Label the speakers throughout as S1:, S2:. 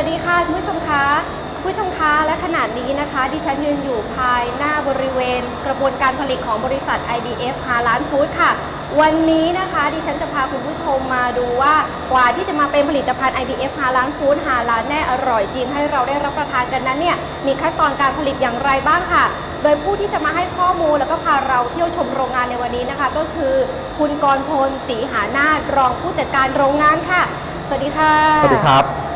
S1: สวัสดีค่ะคุณผู้ชมคะผู้ชมคะและขณะนี้นะคะ ดิฉันยืนอยู่ภายหน้าบริเวณ กระบวนการผลิตของบริษัท IBF ฮาล้านฟู้ดค่ะ วันนี้นะคะดิฉันจะพาคุณผู้ชมมาดูว่ากว่าที่จะมาเป็นผลิตภัณฑ์ IBF ฮาล้านฟู้ดฮาล้านแน่อร่อยจริงให้เราได้รับประทานกันนั้นเนี่ยมีขั้นตอนการผลิตอย่างไรบ้างค่ะ โดยผู้ที่จะมาให้ข้อมูลแล้วก็พาเราเที่ยวชมโรงงานในวันนี้นะคะ ก็คือคุณกรพลศรีหานาถรองผู้จัดการโรงงานค่ะ สวัสดีค่ะ
S2: สวัสดีครับ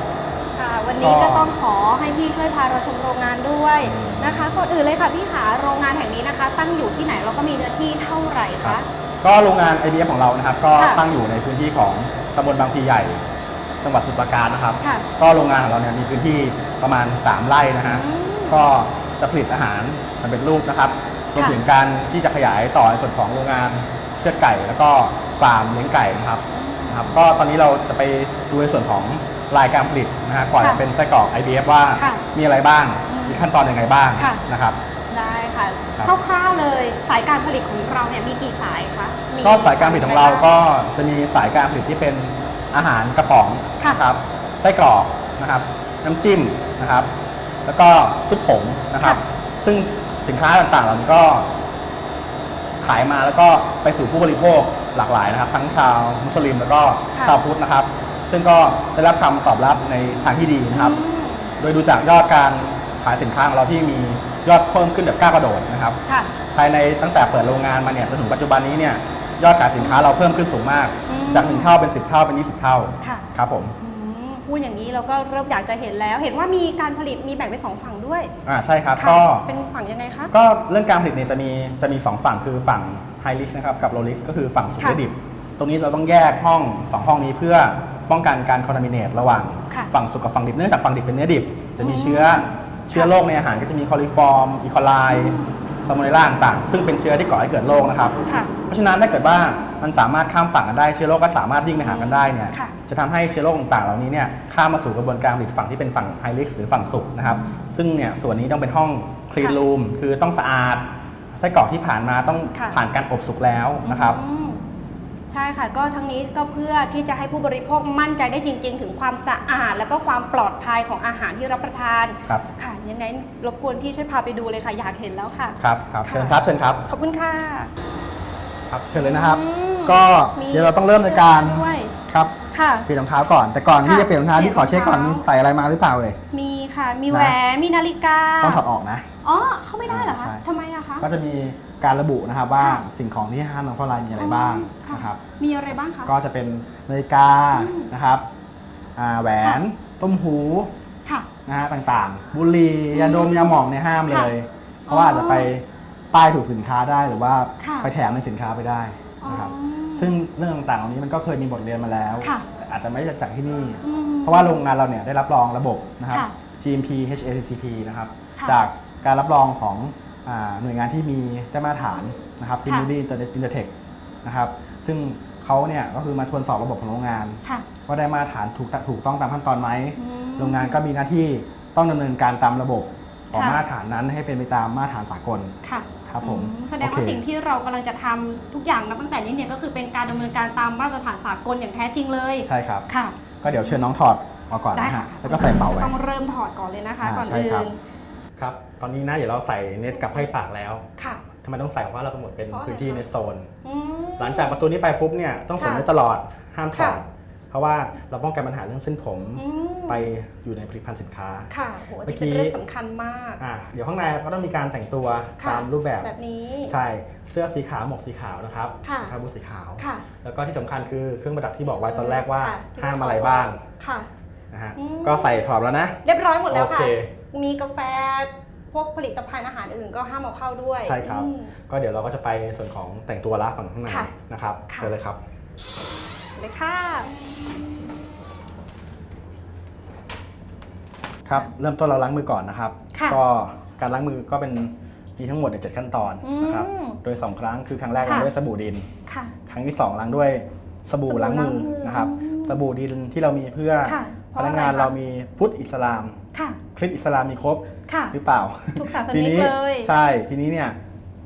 S1: นนี้ก็
S2: ก็
S1: ต้องขอให้พี่ช่วยพาเราชมโรงงานด้วยนะคะก่อนอื่นเลยค่ะพี่ขาโรงงานแห่งนี้นะคะ ตั้งอยู่ที่ไหนแล้วก็มีเนื้อที่เท่าไหร่
S2: ครั
S1: คะ
S2: บก็โรงงาน IBF ของเรานะครับ ก็
S1: ค่ะ
S2: ตั้งอยู่ในพื้นที่ของตำบลบางพลีใหญ่ จังหวัดสมุพรปราการนะครับ
S1: ค่ะ
S2: ก็โรงงานของเราเนี่ยมีพื้นที่ประมาณ 3 ไร่นะฮะ
S1: อืม
S2: ก็จะผลิตอาหารสำเร็จรูปนะครับรวม
S1: ค่ะ
S2: ถึงการที่จะขยายต่อในส่วนของโรงงานเชือดไก่ แล้วก็ฟาร์มเลี้ยงไก่นะครับนะครับ ก็ตอนนี้เราจะไปดูในส่วนของ รายการผลิตนะฮะก่อน
S1: ค่ะ
S2: จะเป็นไส้กรอก IBF ว่า
S1: ค่ะ
S2: มีอะไรบ้าง
S1: อืม
S2: มีขั้นตอนยังไงบ้าง
S1: ค่ะ
S2: นะครับ
S1: ได้ค่ะ
S2: ครับ
S1: คร่าวๆเลยสายการผลิตของเราเนี่ยมีกี่สายคะมี
S2: ก็สายการผลิตของเราก็จะมีสายการผลิตที่เป็นอาหารกระป๋อง
S1: ค่ะ
S2: นะครับไส้กรอกนะครับ น้ำจิ้มนะครับ แล้วก็ซุปผงนะครับ ซึ่งสินค้าต่างๆ เหล่านี้ก็ขายมาแล้วก็ไปสู่ผู้บริโภคหลากหลายนะครับ ทั้งชาวมุสลิมแล้วก็
S1: ค่ะ
S2: ชาวพุทธนะครับ ซึ่งก็ได้รับคำตอบรับในทางที่ดีนะครับ
S1: อืม
S2: โดยดูจากยอดการขายสินค้าของเราที่มียอดเพิ่มขึ้นแบบก้าวกระโดดนะครับ
S1: ค่ะ
S2: ภายในตั้งแต่เปิดโรงงานมาเนี่ยจนถึงปัจจุบันนี้เนี่ยยอดขายสินค้าเราเพิ่มขึ้นสูงมาก
S1: อืม
S2: จาก1เท่าเป็น 10 เท่าเป็น 20 เท่า
S1: ค่ะ
S2: ครับผม
S1: อืมพูดอย่างนี้เราก็เริ่มอยากจะเห็นแล้ว เห็นว่ามีการผลิตมีแบ่งเป็นสองฝั่งด้วย
S2: อ่าใช่ครับ
S1: ค่ะ
S2: ก็
S1: เป็นฝั่งยังไงคะ
S2: ก็เรื่องการผลิตเนี่ยจะมีจะมี 2 ฝั่งคือฝั่งไฮริสนะครับกับโลริสก็คือฝั่งสุก
S1: ค่ะ
S2: และดิบ ตรงนี้เราต้องแยกห้อง 2 ห้องนี้เพื่อ ป้องกันการคอนทามิเนตระหว่าง
S1: ค่ะ
S2: ฝั่งสุกกับฝั่งดิบเนื่องจากฝั่งดิบเป็นเนื้อดิบ จะมี
S1: อืม
S2: เชื้อเชื้อโรคในอาหารก็จะมีคอลิฟอร์มอีโคไลซาโมเนล่าต่างๆซึ่งเป็นเชื้อที่ก่อให้เกิดโรคนะครับ
S1: ค่ะ
S2: เพราะฉะนั้นถ้าเกิดว่ามันสามารถข้ามฝั่งกันได้เชื้อโรคก็สามารถวิ่งไปหากันได้เนี่ย
S1: ค่ะ
S2: จะทำให้เชื้อโรคต่างๆเหล่านี้เนี่ยข้ามมาสู่กระบวนการผลิตฝั่งที่เป็นฝั่งไฮริสหรือฝั่งสุกนะครับซึ่งเนี่ยส่วนนี้ต้องเป็นห้องคลีน
S1: ค่ะ
S2: รูมคือต้องสะอาดไส้กรอกที่ผ่านมาต้อง
S1: ค่ะ
S2: ผ่านการอบสุกแล้วนะครับ
S1: อืม ใช่ค่ะ ก็ทั้งนี้ก็เพื่อที่จะให้ผู้บริโภคมั่นใจได้จริง ๆ ถึงความสะอาด แล้วก็ความปลอดภัยของอาหารที่รับประทาน
S2: ครับ
S1: ค่ะยังไงรบกวนพี่ช่วยพาไปดูเลยค่ะ อยากเห็นแล้วค่ะ
S2: ครับครับ
S1: ค่ะ
S2: เชิญครับเชิญครับ
S1: ขอบคุณค่ะ
S2: ครับเชิญเลยนะครับ
S1: อืม
S2: ก็
S1: มี
S2: เดี๋ยวเราต้องเริ่มในการ
S1: ด้วย
S2: ครับ
S1: ค่ะ
S2: เปลี่ยนรองเท้าก่อน แต่ก่อนที่
S1: ค่ะ
S2: จะเปลี่ยนรองเท้า
S1: เปลี่
S2: ที่
S1: ยน
S2: ขอเช็คก่อน
S1: รอง
S2: มี
S1: เท้า
S2: ใส่อะไรมาหรือเปล่าเลย
S1: มีค่ะ มีแหวน มีนาฬิกา
S2: ต้องถอดออกนะ
S1: อ๋อเข้าไม่ได้เหรอ
S2: ใช่
S1: คะทำไมอะคะ
S2: ก็จะมีการระบุนะครับว่า
S1: ค่ะ
S2: สิ่งของที่ห้ามนำเข้าร้านมีอะไรบ้าง
S1: ค่ะ
S2: นะครับ
S1: มีอะไรบ้างคะ
S2: ก็จะเป็นนาฬิกา
S1: อืม
S2: นะครับอ่าแหวนต้มหู
S1: ค่ะ
S2: นะฮะต่างๆ บุหรี่
S1: อืม
S2: ยาดมยาหมองเนี่ยห้ามเลย
S1: ค่ะ
S2: เพราะว่าอาจจะไปป้ายถูกสินค้าได้หรือว่า
S1: ค่ะ
S2: ไปแถมในสินค้าไปได้นะครับ
S1: อ๋อ
S2: ซึ่งเรื่องต่างๆเหล่านี้มันก็เคยมีบทเรียนมาแล้ว
S1: ค่ะ
S2: แต่อาจจะไม่ได้จากที่นี่
S1: อืม
S2: เพราะว่าโรงงานเราเนี่ยได้รับรองระบบนะครับ
S1: ค่ะ
S2: GMP HACCP นะครับ
S1: ค่ะ
S2: จาก การรับรองของอ่าหน่วยงานที่มีได้มาตรฐานนะครับ
S1: ค่ะ
S2: ที่ Moody Intertech นะครับซึ่งเขาเนี่ยก็คือมาทวนสอบระบบของโรงงาน
S1: ค่ะ
S2: ว่าได้มาตรฐานถูกถูกต้องตามขั้นตอนไหม
S1: อืม
S2: โรงงานก็มีหน้าที่ต้องดำเนินการตามระบบของ
S1: ค่ะ
S2: มาตรฐานนั้นให้เป็นไปตามมาตรฐานสากล
S1: ค่ะ
S2: ครับผม
S1: อืแสดง
S2: โอ
S1: ว่า
S2: เค
S1: สิ่งที่เรากำลังจะทำทุกอย่างนับตั้งแต่นี้เนี่ยก็คือเป็นการดำเนินการตามมาตรฐานสากลอย่างแท้จริงเลย
S2: ใช่ครับ
S1: ค่ะ
S2: ก็เดี๋ยวเชิญน้องถอดออกก่อน
S1: ได้
S2: นะ
S1: ค่ะ
S2: ฮะแล้วก็ใส่เป๋าไว้
S1: ต้องเริ่มถอดก่อนเลยนะคะ
S2: อ่า
S1: ก่อน
S2: ใช่
S1: อื่
S2: ครับ
S1: น
S2: ครับ ตอนนี้นะเดี๋ยวเราใส่เน็ตกับไพ่ปากแล้ว
S1: ค่ะ
S2: ทำไมต้องใส่เพราะว่าเรากำหนดเป็น
S1: เพราะอะไร
S2: พื้นที่
S1: คะ
S2: ในโซน
S1: อืม
S2: หลังจากประตูนี้ไปปุ๊บเนี่ยต้องสวม
S1: ค่ะ
S2: ไว้ตลอดห้ามถอด
S1: ค่ะ
S2: เพราะว่าเราป้องกันปัญหาเรื่องเส้นผม
S1: อืม
S2: ไปอยู่ในผลิตภัณฑ์สินค้า
S1: ค่ะโห
S2: เมื่
S1: นี่
S2: อกี้
S1: เป็นเรื่องสำคัญมาก
S2: อ่าเดี๋ยวข้างในก็ต้องมีการแต่งตัว
S1: ค่ะ
S2: ตามรูปแบบ
S1: แบบนี้
S2: ใช่เสื้อสีขาวหมวกสีขาวนะครับ
S1: ค่ะ
S2: รองเท้าบูทสีขาว
S1: ค่ะ
S2: แล้วก็ที่สำคัญคือเครื่องประดับที่บอกไว้ตอนแรกว่า
S1: ค่ะที่
S2: ห้ามอะไรบ้าง
S1: ค่ะ
S2: นะฮะ
S1: อืม
S2: ก็ใส่ถอดแล้วนะ
S1: เรียบร้อยหมดแล้ว
S2: โอ
S1: ค่ะ
S2: เค
S1: มีกาแฟ พวกผลิตภัณฑ์อาหารอื่นๆก็ห้ามเอาเข้าด้วย
S2: ใช่ครับ
S1: อืม
S2: ก็เดี๋ยวเราก็จะไปส่วนของแต่งตัวละฝั่งข้างใน
S1: ค่ะ
S2: นะครับ
S1: ค่ะ
S2: เชิญเลยครับ
S1: เลยค่ะ
S2: ครับเริ่มต้นเราล้างมือก่อนนะครับ
S1: ค่ะ
S2: ก็การล้างมือก็เป็นมีทั้งหมดในเจ็ดขั้นตอนนะครับ
S1: อืม
S2: โดย 2 ครั้งคือครั้งแรก
S1: ค่ะ
S2: ล้างด้วยสบู่ดิน
S1: ค่ะ
S2: ครั้งที่ 2 ล้างด้วยสบู่
S1: สบู่
S2: ล้างมือ
S1: ล้างมือ
S2: นะครับ
S1: อืม
S2: สบู่ดินที่เรามีเพื่อ
S1: ค่ะเพ
S2: พ
S1: ราะ
S2: นักงาน
S1: อะไรคะ
S2: เรามีพุทธอิสลาม
S1: ค่ะ
S2: คริสต์อิสลามมีครบ
S1: ค่ะ
S2: หรือเปล่า
S1: ทุกศาส
S2: ที
S1: นิก
S2: นี้
S1: เลย
S2: ใช่ทีนี้เนี่ย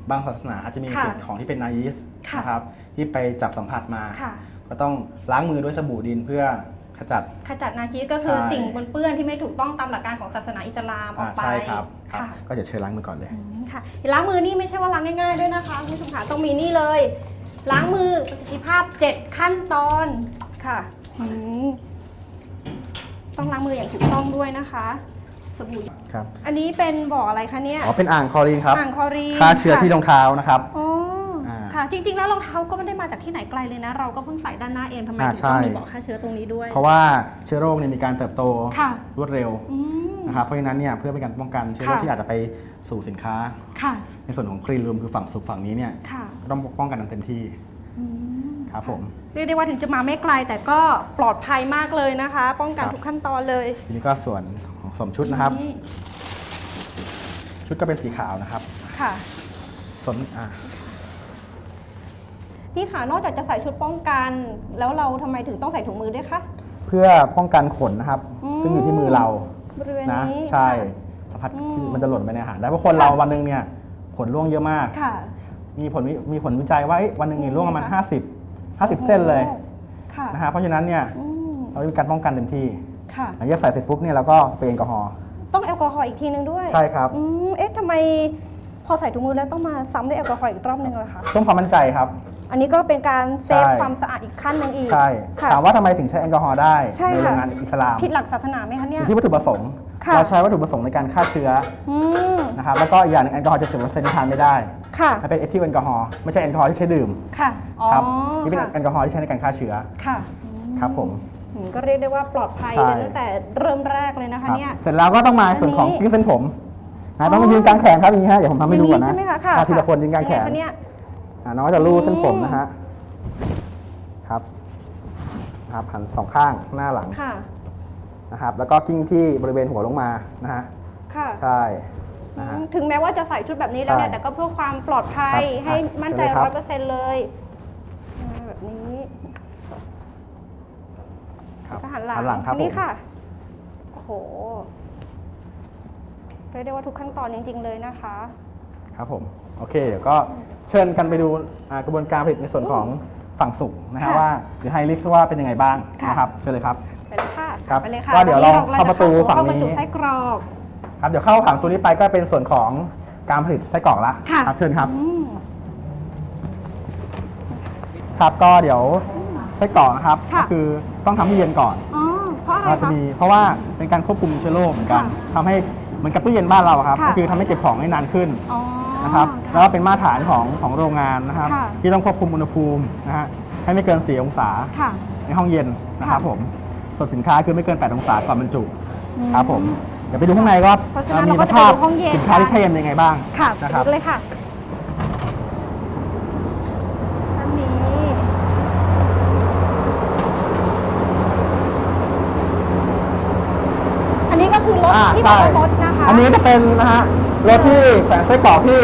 S2: บางศาสนาอาจจะมี
S1: ค่ะ
S2: สิ่งของที่เป็นนายิส
S1: ค่ะ
S2: นะครับที่ไปจับสัมผัสมา
S1: ค่ะ
S2: ก็ต้องล้างมือด้วยสบู่ดินเพื่อขจัด
S1: ขจัดนาจีก็คือ
S2: ใช่
S1: สิ่งปนเปื้อนที่ไม่ถูกต้องตามหลักการของศาสนาอิสลามออกไป
S2: ใช่ครับครับ
S1: ค่ะ
S2: ก็จะเชิญล้างมือก่อนเลย
S1: อืมค่ะล้างมือนี่ไม่ใช่ว่าล้างง่ายๆด้วยนะคะคุณผู้ชมค่ะต้องมีนี่เลย ล้างมือประสิทธิภาพ 7 ขั้นตอนค่ะอืม ต้องล้างมืออย่างถูกต้องด้วยนะคะสบู่
S2: ครับ
S1: อันนี้เป็นบ่ออะไรคะเนี่ย
S2: อ๋อเป็นอ่างคลอรีนครับ
S1: อ่างคลอรีน
S2: ฆ่าเชื้อที่ร
S1: ค่ะ
S2: องเท้านะครับ
S1: อ๋ออาค่ะ จริง ๆ แล้วรองเท้าก็ไม่ได้มาจากที่ไหนไกลเลยนะ เราก็เพิ่งใส่ด้านหน้าเองทำไม
S2: อ่า
S1: ถึงต้อง
S2: ใช่
S1: มีบ่อฆ่าเชื้อตรงนี้ด้วย
S2: เพราะว่าเชื้อโรคเนี่ยมีการเติบโต
S1: ค่ะ
S2: รวดเร็ว
S1: อืม
S2: นะครับเพราะฉะนั้นเนี่ยเพื่อเป็นการป้องกันเชื้อโรค
S1: ค่ะ
S2: ที่อาจจะไปสู่สินค้า
S1: ค่ะ
S2: ในส่วนของคลีนรูมคือฝั่งสุกฝั่งนี้เนี่ย
S1: ค่ะ
S2: ก็ต้องป้องกันกันเต็มที่
S1: อืม
S2: ครับผม
S1: เรียกได้ว่าถึงจะมาไม่ไกลแต่ก็ปลอดภัยมากเลยนะคะ ป้องกัน
S2: ครับ
S1: ทุกขั้นตอนเลย
S2: ทีนี้ก็ส่วนของสวมชุดนะครับ
S1: นี่
S2: ชุดก็เป็นสีขาวนะครับ
S1: ค่ะ
S2: ส่วนอ่า
S1: นี่ค่ะนอกจากจะใส่ชุดป้องกัน แล้วเราทำไมถึงต้องใส่ถุงมือด้วยคะ
S2: เพื่อป้องกันขนนะครับ
S1: อืม
S2: ซึ่งอยู่ที่มือเรา
S1: บริเวณ
S2: นะ
S1: นี้
S2: ใช่
S1: ค่ะ
S2: สัมผัส
S1: อืม
S2: ที่มันจะหล่นไปในอาหารได้เพราะคนเราวันหนึงเนี่ยขนร่วงเยอะมาก
S1: ค่ะ
S2: มีผลวิมีผลวิจัยว่าเอ้ยวันหนึ่งเนี่ยร่วงประมาณ
S1: ค่ะ
S2: 50 50 เส้นเลย
S1: โอ้ค่ะ
S2: นะฮะเพราะฉะนั้นเนี่ย
S1: อืม
S2: เรามีการป้องกันเต็มที่
S1: ค่ะ
S2: หลังจากใส่เสร็จปุ๊บเนี่ยเราก็เปรย์แอลกอฮอล์
S1: ต้องแอลกอฮอล์อีกทีนึงด้วย
S2: ใช่ครับ
S1: อืมเอ๊ะทำไมพอใส่ถุงมือแล้วต้องมาซ้ำด้วยแอลกอฮอล์อีกรอบนึงล่ะคะ
S2: เพิ่มความมั่นใจครับ
S1: อันนี้ก็เป็นการเซฟ
S2: ใช่
S1: ความสะอาดอีกขั้นหนึ่งอีก
S2: ใช่
S1: ค่ะ
S2: ถามว่าทำไมถึงใช้แอลกอฮอล์ได้
S1: ใช่
S2: ในโร
S1: ค่ะ
S2: งงานอิสลาม
S1: ผิดหลักศาสนาไหมคะ
S2: อ
S1: เนี่ย
S2: ยู่ที่วัตถุประสงค์
S1: ค่ะ
S2: เราใช้วัตถุประสงค์ในการฆ่าเชื้อ
S1: อืม
S2: นะครับแล้วก็อีกอย่างหนึงแอลกอฮอล์จะสิบเปอร์เซ็นต์ทานไม่ได้
S1: ค่ะ
S2: มันเป็นเอทิลแอลกอฮอล์ไม่ใช่แอลกอฮอล์ที่ใช้ดื่ม
S1: ค่ะ อ๋อ
S2: ครับนี่เป็น
S1: ค่ะ
S2: แอลกอฮอล์ที่ใช้ในการฆ่าเชื้อ
S1: ค่ะ
S2: ครับผม
S1: อืมก็เรียกได้ว่าปลอดภัย
S2: ใช่
S1: เลยตั้งแต่เริ่มแรกเลยนะ
S2: ค
S1: คะ
S2: รับ
S1: เนี่ย
S2: เสร็จแล้วก็ต้องมาส่วนของ
S1: อันนี้
S2: ยืดเส้นผม
S1: อ๋
S2: นะ
S1: อ
S2: ต้องมายืนกลางแขนครับอย่างนี้ฮะเดี๋ยวผมทำให้ดูก่อนนะ
S1: ใช่ไหมคะค่ะ
S2: อะทีละคนยืนกลางแขน
S1: ยังไคะเนี่ย
S2: อะน้องก็จะลูดเส้นผม
S1: อืม
S2: นะฮะ ครับ ครับหันสองข้างหน้าหลัง
S1: ค่ะ
S2: นะครับ แล้วก็กิ้งที่บริเวณหัวลงมานะฮะ
S1: ค่ะ
S2: ใช่ นะฮะ
S1: อืมถึงแม้ว่าจะใส่ชุดแบบนี้แล้วเนี่ย
S2: ใช่
S1: แต่ก็เพื่อความปลอดภัย
S2: ครับ
S1: ให้มั่นใจ
S2: เชิญเลยครั
S1: ร้อบ ยเปอร์เซ็นต์เลยอ่าแบบนี้
S2: ครับ
S1: ก็หันหลัง
S2: หันหลังครับ
S1: ทีนี้
S2: ผม
S1: ค่ะ โอ้โหเรียกได้ว่าทุกขั้นตอนจริง ๆ เลยนะคะ
S2: ครับผมโอเคเดี๋ยวก็เชิญกันไปดูอ่ากระบวนการผลิตในส่วนของฝั่งสุกนะฮะ
S1: ค่ะ
S2: ว่าเดี๋ยวให้ลิสต์ว่าเป็นยังไงบ้าง
S1: ค่ะ
S2: นะครับเชิญเลยครับ
S1: ไปเลยค่ะ
S2: ครับ
S1: ไปเลยค่ะ
S2: ก็เดี๋ยวเรา
S1: วันนี้
S2: เข้าประตู
S1: จ
S2: ฝั่ง
S1: เข้าบรรจุ
S2: นี้
S1: ไส้กรอก
S2: ครับเดี๋ยวเข้าผังตัวนี้ไปก็เป็นส่วนของการผลิตไส้กรอกละ
S1: ค่ะ
S2: ครับเชิญครับ
S1: อืม
S2: ครับก็เดี๋ยวไส้กรอกนะครับ
S1: ค่ะ
S2: ก็คือต้องทำให้เย็นก่อน
S1: อ๋อเพราะอะไร
S2: เราจะ
S1: คะ
S2: มีเพราะว่าเป็นการควบคุมเชื้อโรคเหมือนกัน
S1: ค่ะ
S2: ทำให้เหมือนกับตู้เย็นบ้านเราอะครับ
S1: ค่ะ
S2: ก็คือทำให้เก็บของให้นานขึ้น
S1: อ๋อ
S2: นะครับแล้วก็เป็นมาตรฐานของของโรงงานนะครับ
S1: ค่ะ
S2: ที่ต้องควบคุมอุณหภูมินะฮะให้ไม่เกิน 4 องศา
S1: ค่ะ
S2: ในห้องเย็นนะครับ
S1: ค่ะ
S2: ผม ส่วนสินค้าคือไม่เกิน 8 องศาก่อนบรรจุ
S1: อืม
S2: ครับผมเดี๋ยวไปดูข้างในว่า
S1: เพราะฉะนั้น
S2: มี
S1: เราก็
S2: ส
S1: จะ
S2: ภาพ
S1: ไปดูห้องเย็น
S2: สินค้าที่
S1: กัน
S2: ใช้เย็นยังไงบ้าง
S1: ค่ะ
S2: นะครับ
S1: ไปดูเลยค่ะอันนี้อันนี้ก็คือรถ
S2: อ่า
S1: ที่บอก
S2: ใช่
S1: ว่ารถนะคะ
S2: อันนี้จะเป็นนะฮะรถที่แฝงไส้กรอกที่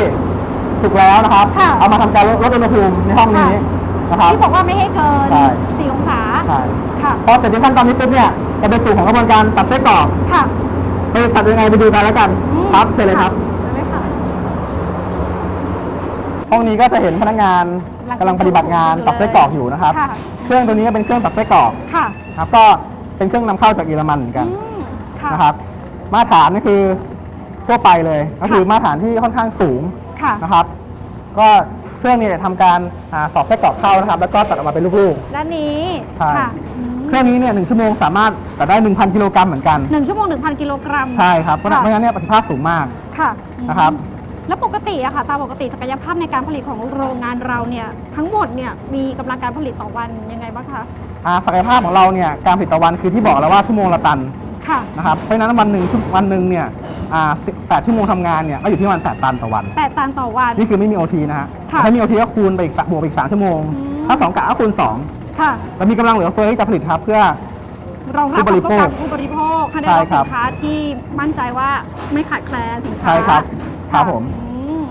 S2: สุกแล้วนะครับ
S1: ค่ะ
S2: เอามาทำการลดลดอุณหภูมิในห้องนี้
S1: ค่ะ
S2: นะครับ
S1: ที่บอกว่าไม่ให้เกิน
S2: ใช่
S1: สี่องศา
S2: ใช่
S1: ค่ะ
S2: พอเสร็จในขั้นตอนนี้ปุ๊บเนี่ยจะเป็นสู่ของกระบวนการตัดไส้กรอก
S1: ค่ะ
S2: ไปตัดยังไงไปดูกันแล้วกัน
S1: อืม
S2: ครับเชิญเลยครับ
S1: ได้ไหมคะ
S2: ห้องนี้ก็จะเห็นพนักงานกำลังปฏิบัติงานตัดไส้กรอกอยู่นะครับ
S1: ค่ะ
S2: เครื่องตัวนี้ก็เป็นเครื่องตัดไส้กรอก
S1: ค่ะ
S2: ครับก็เป็นเครื่องนำเข้าจากเยอรมันเหมือนกัน
S1: อืมค่ะ
S2: นะครับมาตรฐานก็คือทั่วไปเลยก็คือ
S1: ค่ะ
S2: มาตรฐานที่ค่อนข้างสูง
S1: ค่ะ
S2: นะครับ ก็เครื่องนี้ทำการอ่าสอบไส้กรอกเข้านะครับ แล้วก็ตัดออกมาเป็นลูก
S1: ด้านนี้
S2: ใช่
S1: ค่ะอืม
S2: ๆ เครื่องนี้เนี่ยหนึ่งชั่วโมงสามารถตัดได้ 1,000 กิโลกรัมเหมือนกัน
S1: หนึ่งชั่วโมงหนึ่งพันกิโลกรัม
S2: ใช่ครับเพราะฉะนั้น
S1: ค่ะ
S2: เพราะฉะนั้นเนี่ยประสิทธิภาพสูงมาก
S1: ค่ะ
S2: นะครับ
S1: แล้วปกติอะค่ะตามปกติศักยภาพในการผลิตของโรงงานเราเนี่ยทั้งหมดเนี่ยมีกำลังการผลิตต่อวันยังไงบ้างคะ
S2: อ่าศักยภาพของเราเนี่ยการผลิตต่อวันคือที่บอกแล้วว่าชั่วโมงละตัน
S1: ค่ะ
S2: นะครับเพราะฉะนั้นวันหนึ่งชั่ววันหนึ่งเนี่ยอ่า18ชั่วโมงทำงานเนี่ยก็อยู่ที่วัน8ตันต่อวัน
S1: แปดตันต่อวัน
S2: นี่คือไม่มีโอทีนะฮะ
S1: ค่ะ
S2: ถ้ามีโอทีก็คูณไปอีกสะบวกไปอีก3ชั่วโมง
S1: อืม
S2: ถ้า2กะก็คูณ
S1: ค่ะ
S2: 2เรามีกำลังเหลือเฟือที่จะผลิตครับเพื่อ
S1: รองรับ
S2: ผู้บริ
S1: ความ
S2: โภ
S1: ต้อง
S2: ค
S1: การผู้บริโภคให้ได้
S2: ใช่
S1: รับ
S2: ครั
S1: สิ
S2: บ
S1: นค้าที่มั่นใจว่าไม่ขาดแคลนสินค้า
S2: ใช่ครับครับผม
S1: อืม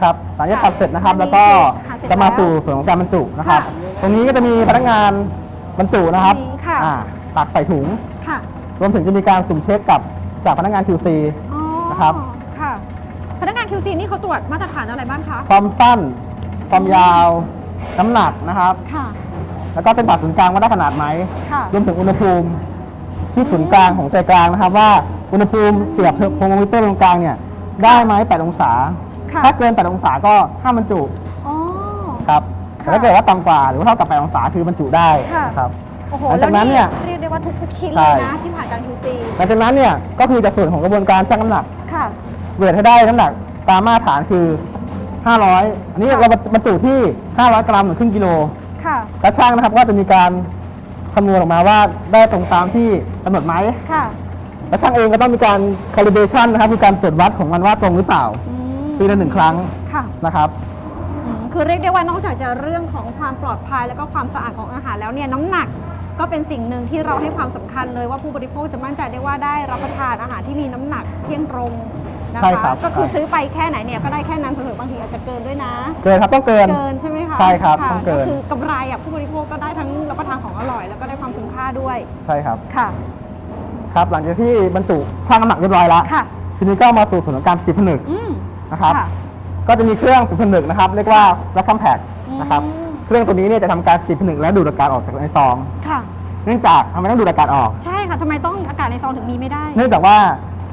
S2: ครับหลังจากตัดเสร็จนะครับ
S1: อันนี้
S2: แล้วก็
S1: ค่ะเสร็จ
S2: จะมา
S1: แล้ว
S2: สู่ส่วนของการบรรจุนะครับ
S1: ค่ะ
S2: ตรงนี้ก็จะมีพนักงานบรรจุนะครับ
S1: อืมค่ะ
S2: อ่าตักใส่ถุง
S1: ค่ะ
S2: รวมถึงจะมีการสุ่มเช็คกับจากพนักงาน QC
S1: อ๋อ
S2: นะครับ
S1: ค่ะ พนักงาน QC นี่เขาตรวจมาตรฐานอะไรบ้างคะ
S2: ความสั้น ความยาวน้ำหนักนะครับ
S1: ค่ะ
S2: แล้วก็เส้นผ่าศูนย์กลางว่าได้ขนาดไหม
S1: ค่ะ
S2: รวมถึงอุณหภูมิที่ศูนย์กลางของใจกลางนะครับ ว่าอุณหภูมิเสียบโฮโมมิเตอร์ตรงกลางเนี่ยได้ไหม8องศา
S1: ค่ะ
S2: ถ้าเกิน 8 องศาก็ห้ามบรรจุ
S1: อ๋อ
S2: ครับแต่ถ้าเกิดว่าต่ำกว่าหรือว่าเท่ากับ 8 องศาคือบรรจุได้
S1: ค่ะ
S2: ครับ
S1: โอ้โห
S2: หลังจากนั้นเนี่ย
S1: เรียกได้ว่าทุกๆชิ้น
S2: ใช่
S1: เลยนะที่ผ่านการ QC
S2: หลังจากนั้นเนี่ยก็คือจะส่วนของกระบวนการชั่งน้ำหนัก
S1: ค่ะ
S2: เวทให้ได้น้ำหนักตามมาตรฐานคือ 500 อันนี้เราบรรจุที่ 500 กรัมหรือครึ่งกิโล
S1: ค่ะ
S2: กระช่างนะครับก็จะมีการคำนวณออกมาว่าได้ตรงตามที่กำหนดไหม
S1: ค่ะ
S2: กระช่างเองก็ต้องมีการ calibration นะครับคือการตรวจวัดของมันว่าตรงหรือเปล่า
S1: อืม
S2: ปีละหนึ่งครั้ง
S1: ค่ะ
S2: นะครับ
S1: อืมคือเรียกได้ว่านอกจากจะเรื่องของความปลอดภัยแล้วก็ความสะอาดของอาหารแล้วเนี่ยน้ำหนักก็เป็นสิ่งหนึ่งที่เราให้ความสำคัญเลยว่าผู้บริโภคจะมั่นใจได้ว่าได้รับประทานอาหารที่มีน้ำหนักเที่ยงตรง นะ
S2: ใช่
S1: คะ
S2: ครับ
S1: ก็คือ
S2: ใช่
S1: ซื้อไปแค่ไหนเนี่ยก็ได้แค่นั้นเผื่อๆบางทีอาจจะเกินด้วยนะ
S2: เกินครับต้องเกิน
S1: เกินใช่ไหมคะ
S2: ใช่ครับะต้องเกิน
S1: คือกำไรอะผู้บริโภคก็ได้ทั้งรับประทานของอร่อย แล้วก็ได้ความคุ้มค่าด้วย
S2: ใช่ครับ
S1: ค่ะ
S2: ครับหลังจากที่บรรจุช่างน้ำหนักเรียบร้อยแล้ว
S1: ค่ะ
S2: ทีนี้ก็มาสู่ส่วนของการปิดผนึก
S1: อืม
S2: นะครับ
S1: ค่ะ
S2: ก็จะมีเครื่องปิดผนึกนะครับ เรียกว่า vacuum pack
S1: อืม
S2: นะครับเครื่องตัวนี้เนี่ยจะทำการปิดผนึกและดูดอากาศออกจากในซอง
S1: ค่ะ
S2: เนื่องจากทำไมต้องดูดอากาศออก
S1: ใช่ค่ะทำไมต้องอากาศในซองถึงมีไม่ได้
S2: เนื่องจากว่า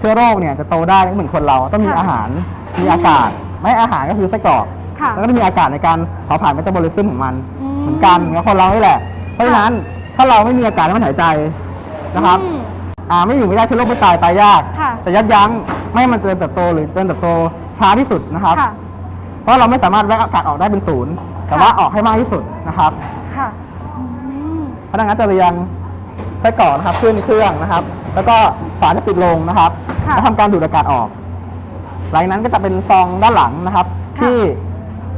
S2: เชื้อโรคเนี่ยจะโตได้ไม่เหมือนคนเราต้องมี
S1: ค่ะ
S2: อาหารมีอากาศ ไม่อาหารก็คือไส้กรอก
S1: ค่ะ
S2: แล้วก็ต้องมีอากาศในการเผาผลาญเมตาบอลิซึมของมัน
S1: อืม
S2: เหมือนกันเหมือนกับคนเรานี่แหละ เพราะฉะนั้นถ้าเราไม่มีอากาศให้มันหายใจนะครับ
S1: อืม
S2: อ่าไม่อยู่ไม่ได้เชื้อโรคไม่ตายตายยาก
S1: ค่ะ
S2: จะยับยั้งไม่ให้มันเจริญเติบโตหรือเจริญเติบโตช้าที่สุดนะครับ
S1: ค่ะ
S2: เพราะเราไม่สามารถแวกอากาศออกได้เป็นศูนย์แต่
S1: ค่ะ
S2: ว่าออกให้มากที่สุดนะครับ
S1: ค่ะอืม
S2: พนักงานจะเรียง ไส้กรอกนะครับขึ้นเครื่องนะครับ แล้วก็ฝาจะปิดลงนะครับ
S1: ค่ะ
S2: แล้วทำการดูดอากาศออก หลังจากนั้นก็จะเป็นซองด้านหลังนะครับ
S1: ค่ะ
S2: ที่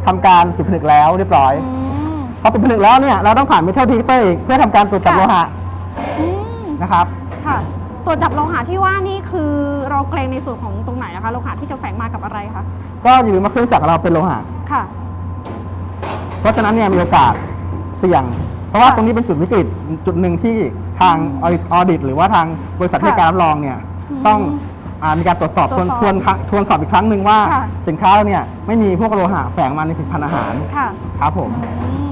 S2: ทำการปิดผนึกแล้วเรียบร้อย
S1: อืม
S2: พอปิดผนึกแล้วเนี่ยเราต้องผ่านเมทัลดีเตอร์อีกเพื่อทำการตรวจจับ
S1: ค่ะ
S2: โลหะ
S1: อืม
S2: นะครับ
S1: ค่ะตรวจจับโลหะที่ว่านี่คือเราเกรงในส่วนของตรงไหนนะคะโลหะที่จะแฝงมากับอะไรคะ
S2: ก็อย่าลืมว่าเครื่องจักรของเราเป็นโลหะ
S1: ค่ะ
S2: เพราะฉะนั้นเนี่ยมีโอกาสเสี่ยง เพราะว่า
S1: ค่ะ
S2: ตรงนี้เป็นจุดวิกฤตจุดหนึ่งที่ ทางออดิต หรือว่าทางบริษัทที่ให้การรับรองเนี่ย
S1: อืม
S2: ต้องอามีการตรวจสอบ
S1: ต
S2: ท
S1: ร
S2: ว
S1: วนจสอบ
S2: ทวนครั้งทวนสอบอีกครั้งหนึ่งว่า
S1: ค่ะ
S2: สินค้าเราเนี่ยไม่มีพวกโลหะแฝงมาในผลิตภัณฑ์อาหาร
S1: ค่ะ
S2: ครับผม
S1: อืม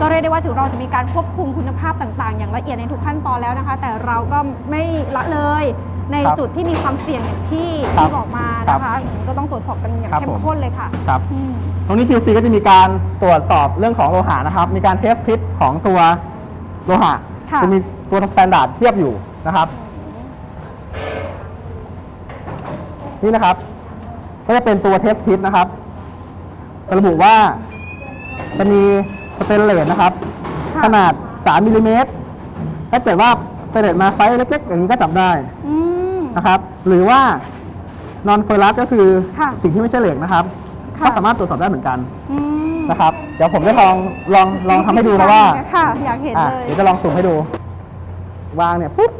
S1: ก็เรียกได้ว่าถึงเราจะมีการควบคุมคุณภาพต่างๆ อย่างละเอียดในทุกขั้นตอนแล้วนะคะ แต่เราก็ไม่ละเลย ใน
S2: ครับ
S1: จุดที่มีความเสี่ยงอย่างที่
S2: ครับ
S1: ที่บอกมานะคะก็ต้องตรวจสอบกันอย่าง
S2: ครับ
S1: เข้
S2: ผม ม
S1: ข้นเลยค่ะ
S2: ครับ
S1: อืม
S2: ตรงนี้ QC ก็จะมีการตรวจสอบเรื่องของโลหะนะครับ มีการเทสพิษของตัวโลหะ
S1: ค่ะ
S2: จะมี ตัวสแตนดาร์ดเทียบอยู่นะครับ นี่นะครับ ก็จะเป็นตัวเทสพิษนะครับจะระบุว่าจะมีสเตนเลสนะครับ
S1: ค่ะ
S2: ขนาด 3มิลลิเมตรถ้าเกิดว่าสเตนเลสมาไซส์เล็กๆอย่างนี้ก็จับได้
S1: อืม
S2: นะครับ หรือว่านอนเฟอร์รัสก็คือ
S1: ค่ะ
S2: สิ่งที่ไม่ใช่เหล็กนะครับ
S1: ค่ะ
S2: ก็สามารถตรวจสอบได้เหมือนกัน
S1: อืม
S2: นะครับ เดี๋ยวผมจะลองลองลองทำให้ดูนะว่า
S1: ค่ะอยากเห็น
S2: อะ
S1: เลย
S2: เดี๋ยวจะลองสุ่มให้ดู วางเนี่ยปุ๊บ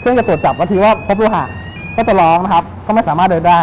S2: เครื่องจะตรวจจับว่าทีว่าพบโลหะก็จะร้องนะครับ ก็ไม่สามารถเดินได้